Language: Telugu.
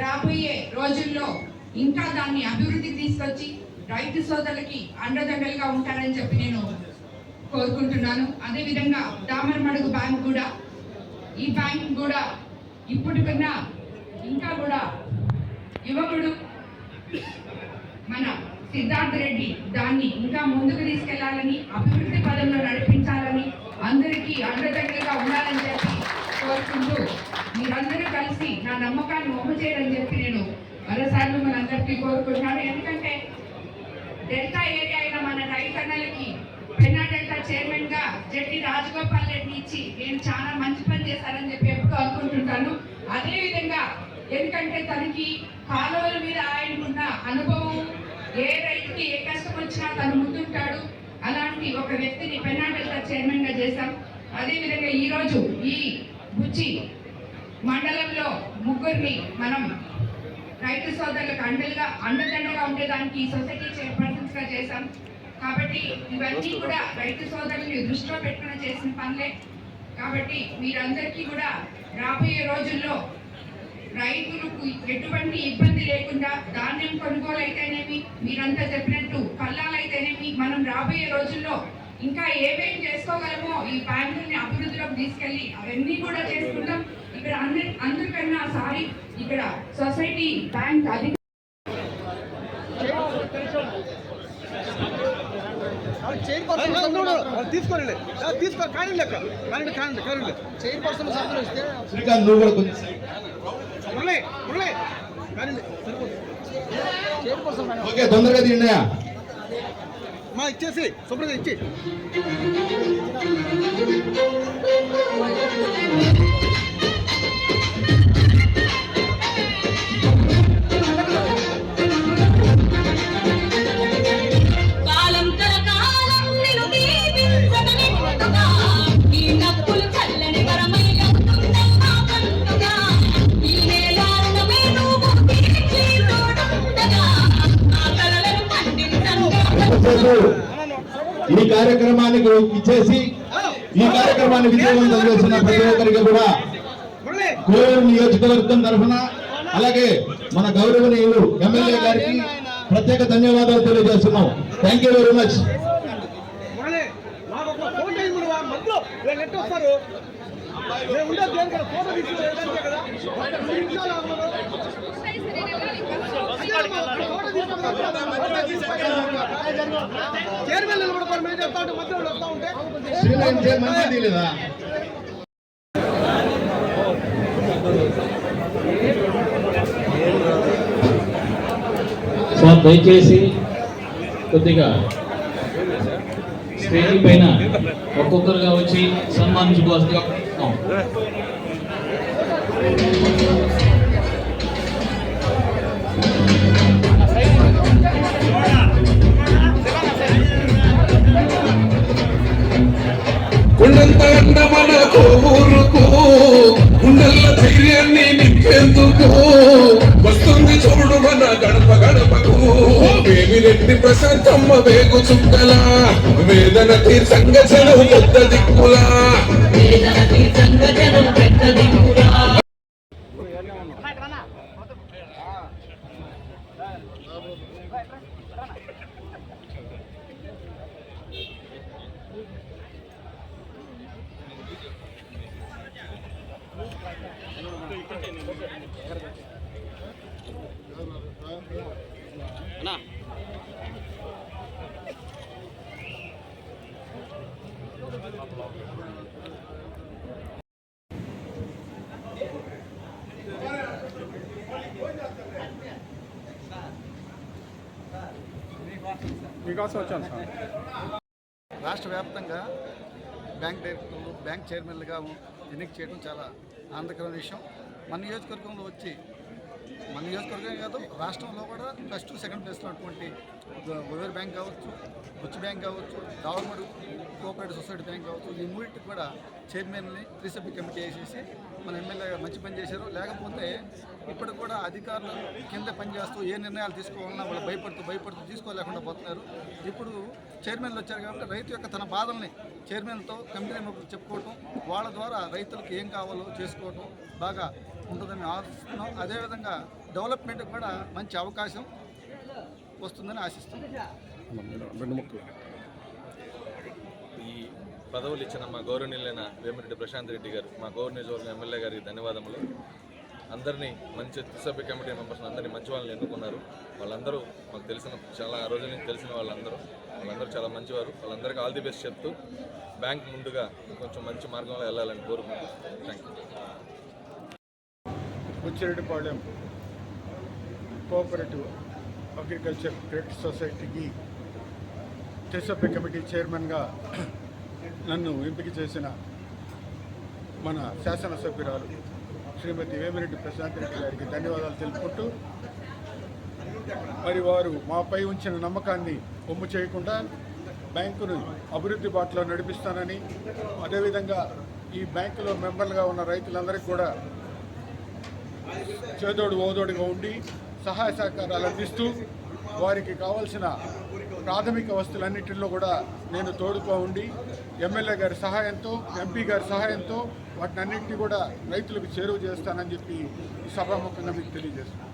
రాబోయే రోజుల్లో ఇంకా దాన్ని అభివృద్ధి తీసుకొచ్చి రైతు సోదరులకి అండదండలుగా ఉంటారని చెప్పి నేను కోరుకుంటున్నాను. అదేవిధంగా దామరమడుగు బ్యాంక్ కూడా ఈ బ్యాంక్ కూడా ఇప్పుడు కన్నా ఇంకా కూడా యువకుడు మన సిద్ధార్థ రెడ్డి దాన్ని ఇంకా ముందుకు తీసుకెళ్ళాలని అభివృద్ధి పదంలో నడిపించాలని అందరికీ అండదండలుగా ఉండాలని చెప్పి కోరుకుంటూ మీరందరూ నా నమ్మకాన్ని మొమ్మ చేయడని చెప్పి నేను మరోసారి మిమ్మల్ని అందరికీ కోరుకుంటున్నాను. ఎందుకంటే డెల్టా ఏరియా అయిన మన రైతన్నలకి పెన్నా డెల్టా చైర్మన్గా జట్టి రాజగోపాల్ రెడ్డి ఇచ్చి నేను చాలా మంచి పని చేశానని చెప్పి ఎప్పుడు అనుకుంటుంటాను. అదే విధంగా ఎందుకంటే తనకి కాలువల మీద ఆయనకున్న అనుభవం ఏ రైతుకి ఏ కష్టం వచ్చినా తను ముందుంటాడు. అలాంటి ఒక వ్యక్తిని పెన్నా డెల్టా చైర్మన్గా చేశాం. అదేవిధంగా ఈరోజు ఈ ఈ బుచ్చి మండలంలో ముగ్గురిని మనం రైతు సోదరులకు అండలుగా అండదండగా ఉండేదానికి ఈ సొసైటీ చైర్పర్సన్స్గా చేశాం. కాబట్టి ఇవన్నీ కూడా రైతు సోదరుల్ని దృష్టిలో పెట్టుకుని చేసిన పనులే. కాబట్టి మీరందరికీ కూడా రాబోయే రోజుల్లో రైతులకు ఎటువంటి ఇబ్బంది లేకుండా ధాన్యం కొనుగోలు అయితేనేమి మీరంతా చెప్పినట్టు పల్లాలైతేనేమి మనం రాబోయే రోజుల్లో ఇంకా ఏమేం చేసుకోగలమో ఈ బ్యాంకుల్ని అభివృద్ధిలోకి తీసుకెళ్ళి అవన్నీ కూడా చేసుకుంటాం. ఇక్కడ అందరి అందరికన్నా సారి ఇక్కడ సొసైటీ బ్యాంక్ చైర్ తీసుకోండి తీసుకో కానీ లెక్క కానీ కానీ కానీ చైర్ పర్సన్ సంతలో ఇస్తే శ్రీకాంత్ నువ్వు కూడా కొంచెం మురళి మురళి. కానీ చైర్ పర్సన్ మేడం. ఓకే తొందరగా తిండియా మా ఇచ్చేసి శుభ్రంగా ఇచ్చి. కార్యక్రమానికి ఇచ్చేసి ఈ కార్యక్రమాన్ని విజయవంతం చేసిన ప్రతి ఒక్కరికి కూడా మురళి కోవూరు నియోజకవర్గం తరఫున అలాగే మన గౌరవనీయులు ఎమ్మెల్యే గారికి ప్రత్యేక ధన్యవాదాలు తెలియజేస్తున్నాం. Thank you very much chairman నిలబడతారు మేము చెప్తా ఉంటే మధ్యలో వస్తా ఉంటే. సార్ దయచేసి కొద్దిగా స్టేజీ పైన ఒక్కొక్కరుగా వచ్చి సన్మానించుకోవాల్సిందిగా మన కోరుకు ధైర్యాన్ని నింపేందుకు వస్తుంది చూడు మన గడప గడపకు. వేమిరెడ్డి ప్రశాంతమ్మ వేగు చుక్కలా. వేదన తీర్థంగా చెలవు పెద్ద దిక్కులా. మీకోసం వచ్చాను సార్. రాష్ట్ర వ్యాప్తంగా బ్యాంక్ డైరెక్టర్లు బ్యాంక్ చైర్మన్లుగా ఎన్నిక చేయడం చాలా ఆనందకరమైన విషయం. మన నియోజకవర్గంలో వచ్చి మన నియోజకవర్గమే కాదు రాష్ట్రంలో కూడా ఫస్ట్ సెకండ్ ప్లేస్లో ఉన్నటువంటి ఉదయర్ బ్యాంక్ కావచ్చు బుచ్ బ్యాంక్ కావచ్చు గవర్నమెంట్ కోఆపరేటివ్ సొసైటీ బ్యాంక్ కావచ్చు ఈ మూడింటికి కూడా చైర్మన్ని త్రిసభ్య కమిటీ వేసేసి మన ఎమ్మెల్యే మంచి పని చేశారు. లేకపోతే ఇప్పుడు కూడా అధికారులు కింద పనిచేస్తూ ఏ నిర్ణయాలు తీసుకోవాలన్నా వాళ్ళు భయపడుతూ భయపడుతూ తీసుకోలేకుండా పోతున్నారు. ఇప్పుడు చైర్మన్లు వచ్చారు కాబట్టి రైతు యొక్క తన బాధల్ని చైర్మన్తో కమిటీ చెప్పుకోవటం వాళ్ళ ద్వారా రైతులకు ఏం కావాలో చేసుకోవటం బాగా ఉంటుందని ఆశిస్తున్నాం. అదేవిధంగా డెవలప్మెంట్ కూడా మంచి అవకాశం వస్తుందని ఆశిస్తున్నాను ఈ పదవులు ఇచ్చిన మా గౌరవనీయులైన వేమిరెడ్డి ప్రశాంత్ రెడ్డి గారు మా గౌరవ నియోజకవర్గం ఎమ్మెల్యే గారికి ధన్యవాదములు. అందరినీ మంచి సభ్య కమిటీ మెంబర్స్ అందరినీ మంచి వాళ్ళని ఎన్నుకున్నారు. వాళ్ళందరూ మాకు తెలిసిన చాలా రోజుల నుంచి తెలిసిన వాళ్ళందరూ. వాళ్ళందరూ చాలా మంచివారు. వాళ్ళందరికీ ఆల్ ది బెస్ట్ చెప్తూ బ్యాంక్ ముందుగా కొంచెం మంచి మార్గంలో వెళ్ళాలని కోరుకుంటున్నాను. Thank you Buchireddypalem cooperative agriculture credit సొసైటీకి సభ్య కమిటీ చైర్మన్గా నన్ను ఎంపిక చేసిన మన శాసనసభ్యురాలు శ్రీమతి వేమిరెడ్డి ప్రశాంత్ రెడ్డి గారికి ధన్యవాదాలు తెలుపుకుంటూ మరి వారు మాపై ఉంచిన నమ్మకాన్ని ఒమ్ము చేయకుండా బ్యాంకును అభివృద్ధి బాటలో నడిపిస్తానని అదేవిధంగా ఈ బ్యాంకులో మెంబర్లుగా ఉన్న రైతులందరికీ కూడా చేదోడు ఓదోడుగా ఉండి సహాయ సహకారాలు అందిస్తూ వారికి కావాల్సిన ప్రాథమిక వస్తువులన్నింటిలో కూడా నేను తోడుగా ఉండి ఎమ్మెల్యే గారి సహాయంతో ఎంపీ గారి సహాయంతో వాటినన్నింటినీ కూడా రైతులకు చేరువ చేస్తానని చెప్పి సభాముఖంగా మీకు తెలియజేస్తున్నాను.